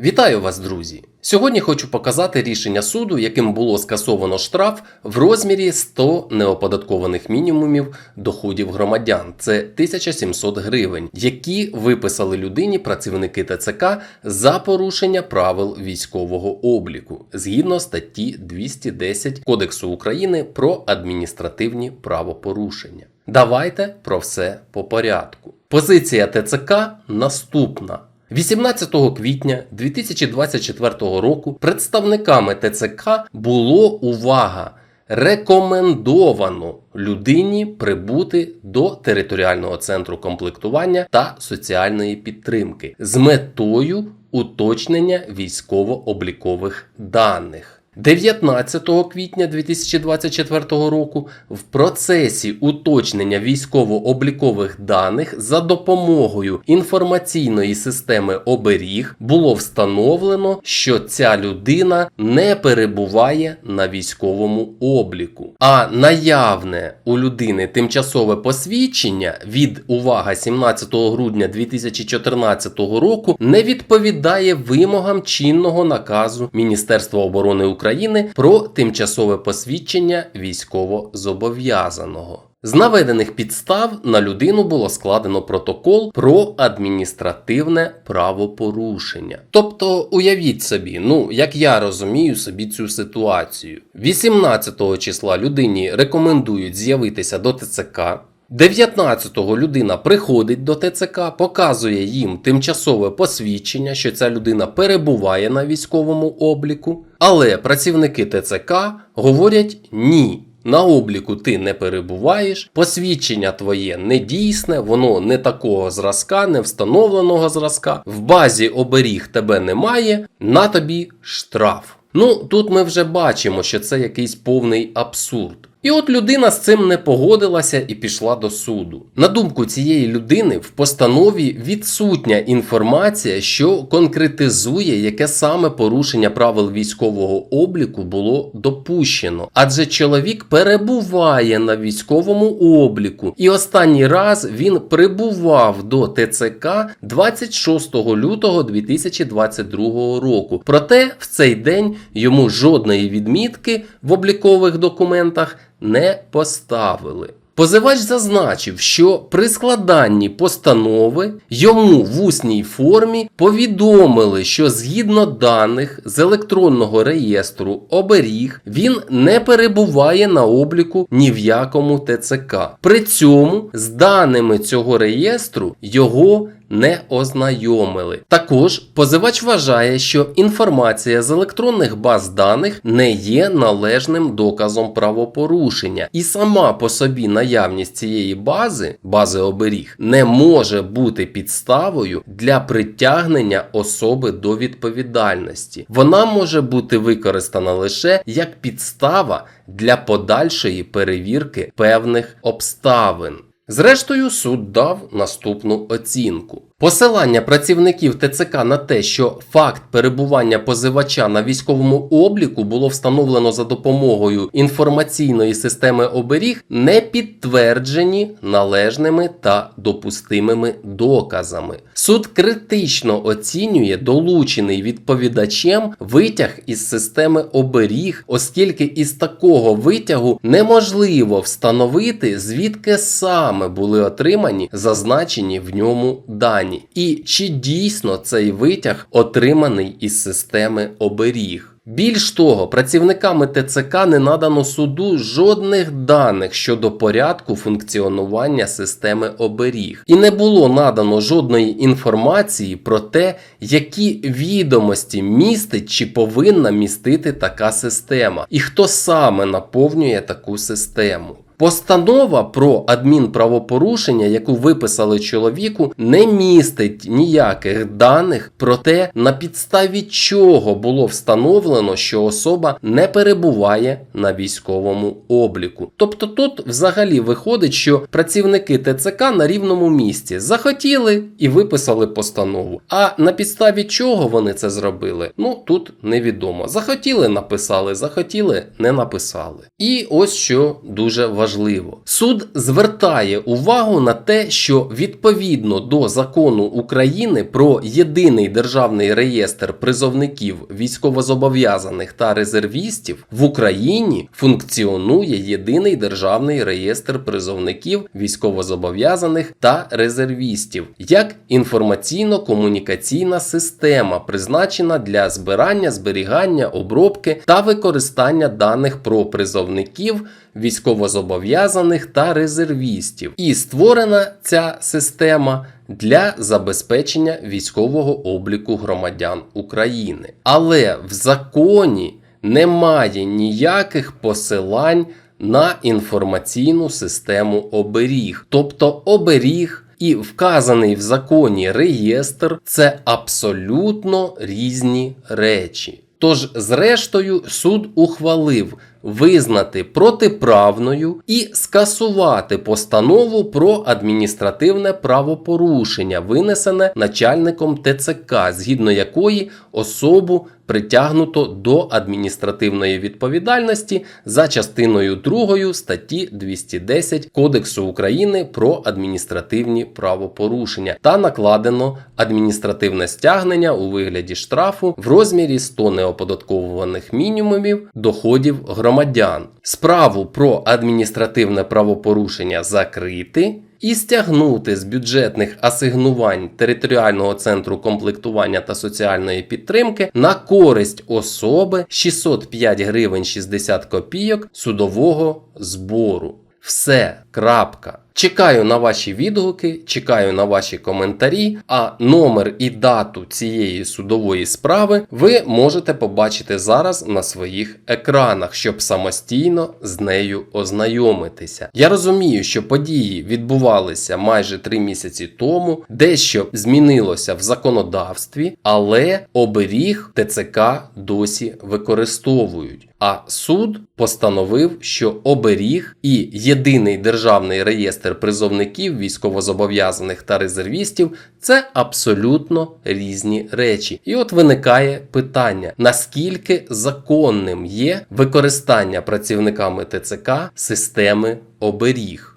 Вітаю вас, друзі! Сьогодні хочу показати рішення суду, яким було скасовано штраф в розмірі 100 неоподаткованих мінімумів доходів громадян. Це 1700 гривень, які виписали людині працівники ТЦК за порушення правил військового обліку згідно статті 210 Кодексу України про адміністративні правопорушення. Давайте про все по порядку. Позиція ТЦК наступна. 18 квітня 2024 року представниками ТЦК було увага. Рекомендовано людині прибути до територіального центру комплектування та соціальної підтримки з метою уточнення військово-облікових даних. 19 квітня 2024 року в процесі уточнення військово-облікових даних за допомогою інформаційної системи оберіг було встановлено, що ця людина не перебуває на військовому обліку, а наявне у людини тимчасове посвідчення від увага 17 грудня 2014 року не відповідає вимогам чинного наказу Міністерства оборони України про тимчасове посвідчення військовозобов'язаного. З наведених підстав на людину було складено протокол про адміністративне правопорушення. Тобто, уявіть собі, ну як я розумію собі цю ситуацію. 18 числа людині рекомендують з'явитися до ТЦК. 19-го людина приходить до ТЦК, показує їм тимчасове посвідчення, що ця людина перебуває на військовому обліку. Але працівники ТЦК говорять ні. На обліку ти не перебуваєш, посвідчення твоє не дійсне, воно не такого зразка, не встановленого зразка. В базі оберіг тебе немає, на тобі штраф. Ну тут ми вже бачимо, що це якийсь повний абсурд. І от людина з цим не погодилася і пішла до суду. На думку цієї людини, в постанові відсутня інформація, що конкретизує, яке саме порушення правил військового обліку було допущено. Адже чоловік перебуває на військовому обліку, і останній раз він прибував до ТЦК 26 лютого 2022 року. Проте в цей день йому жодної відмітки в облікових документах не поставили. Позивач зазначив, що при складанні постанови йому в усній формі повідомили, що згідно даних з електронного реєстру оберіг він не перебуває на обліку ні в якому ТЦК. При цьому з даними цього реєстру його не ознайомили. Також позивач вважає, що інформація з електронних баз даних не є належним доказом правопорушення, і сама по собі наявність цієї бази, бази оберіг, не може бути підставою для притягнення особи до відповідальності. Вона може бути використана лише як підстава для подальшої перевірки певних обставин. Зрештою, суд дав наступну оцінку. Посилання працівників ТЦК на те, що факт перебування позивача на військовому обліку було встановлено за допомогою інформаційної системи оберіг, не підтверджені належними та допустимими доказами. Суд критично оцінює долучений відповідачем витяг із системи оберіг, оскільки із такого витягу неможливо встановити, звідки саме були отримані зазначені в ньому дані. І чи дійсно цей витяг отриманий із системи оберіг. Більш того, працівниками ТЦК не надано суду жодних даних щодо порядку функціонування системи оберіг, і не було надано жодної інформації про те, які відомості містить чи повинна містити така система, і хто саме наповнює таку систему. Постанова про адмінправопорушення, яку виписали чоловіку, не містить ніяких даних про те, на підставі чого було встановлено, що особа не перебуває на військовому обліку. Тобто тут взагалі виходить, що працівники ТЦК на рівному місці захотіли і виписали постанову. А на підставі чого вони це зробили? Ну тут невідомо. Захотіли, написали, захотіли, не написали. І ось що дуже важливо важливо. Суд звертає увагу на те, що відповідно до закону України про єдиний державний реєстр призовників військовозобов'язаних та резервістів в Україні функціонує єдиний державний реєстр призовників військовозобов'язаних та резервістів як інформаційно-комунікаційна система, призначена для збирання, зберігання, обробки та використання даних про призовників військовозобов'язаних та резервістів. І створена ця система для забезпечення військового обліку громадян України. Але в законі немає ніяких посилань на інформаційну систему оберіг. Тобто оберіг і вказаний в законі реєстр це абсолютно різні речі. Тож, зрештою, суд ухвалив визнати протиправною і скасувати постанову про адміністративне правопорушення, винесене начальником ТЦК, згідно якої особу притягнуто до адміністративної відповідальності за частиною 2 статті 210 Кодексу України про адміністративні правопорушення та накладено адміністративне стягнення у вигляді штрафу в розмірі 100 неоподатковуваних мінімумів доходів громадян. Справу про адміністративне правопорушення закрити і стягнути з бюджетних асигнувань територіального центру комплектування та соціальної підтримки на користь особи 605 гривень 60 копійок судового збору. Все, крапка. Чекаю на ваші відгуки, чекаю на ваші коментарі. А номер і дату цієї судової справи ви можете побачити зараз на своїх екранах, щоб самостійно з нею ознайомитися. Я розумію, що події відбувалися майже три місяці тому, дещо змінилося в законодавстві, але оберіг ТЦК досі використовують. А суд постановив, що оберіг і єдиний державний реєстр призовників, військовозобов'язаних та резервістів це абсолютно різні речі. І от виникає питання: наскільки законним є використання працівниками ТЦК системи оберіг?